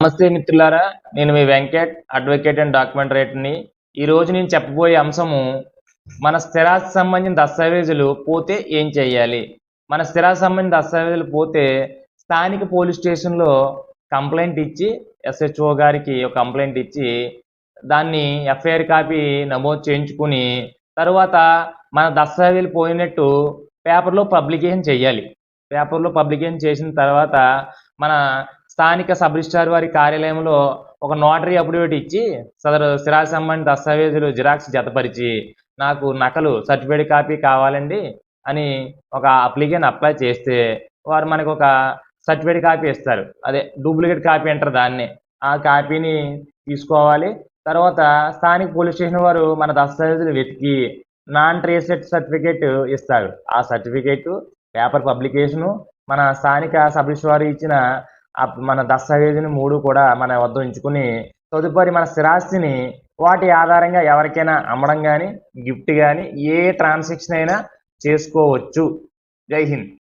నమస్తే మిత్రులారా నేను మీ వెంకట్ అడ్వకేట్ అండ్ డాక్యుమెంట్ రేట్ని ఈరోజు నేను చెప్పబోయే అంశము మన స్థిరాస్తి సంబంధించిన దస్తావేజులు పోతే ఏం చేయాలి? మన స్థిరాస్తి సంబంధించిన దస్తావేజులు పోతే స్థానిక పోలీస్ స్టేషన్లో కంప్లైంట్ ఇచ్చి ఎస్హెచ్ఓ గారికి ఒక కంప్లైంట్ ఇచ్చి దాన్ని ఎఫ్ఐఆర్ కాపీ నమోదు చేయించుకుని తర్వాత మన దస్తావేజులు పోయినట్టు పేపర్లో పబ్లికేషన్ చేయాలి. పేపర్లో పబ్లికేషన్ చేసిన తర్వాత మన స్థానిక సబ్ రిజిస్ట్రార్ వారి కార్యాలయంలో ఒక నోటరీ అఫిడవిట్ ఇచ్చి సదరు స్థిరాస్తి సంబంధిత దస్తావేజులు జిరాక్స్ జతపరిచి నాకు నకలు సర్టిఫికేట్ కాపీ కావాలండి అని ఒక అప్లికేషన్ అప్లై చేస్తే వారు మనకు ఒక సర్టిఫికేట్ కాపీ ఇస్తారు. అదే డూప్లికేట్ కాపీ అంటారు దాన్ని. ఆ కాపీని తీసుకోవాలి. తర్వాత స్థానిక పోలీస్ స్టేషన్ వారు మన దస్తావేజులు వెతికి నాన్ ట్రేసెడ్ సర్టిఫికేట్ ఇస్తారు. ఆ సర్టిఫికేట్ పేపర్ పబ్లికేషను మన స్థానిక సబ్ రిజిస్ట్రార్ వారు ఇచ్చిన మన దస్తావేజుని మూడు కూడా మన వద్ద ఉంచుకుని తదుపరి మన స్థిరాస్తిని వాటి ఆధారంగా ఎవరికైనా అమ్మడం కానీ గిఫ్ట్ కానీ ఏ ట్రాన్సాక్షన్ అయినా చేసుకోవచ్చు. జై హింద్.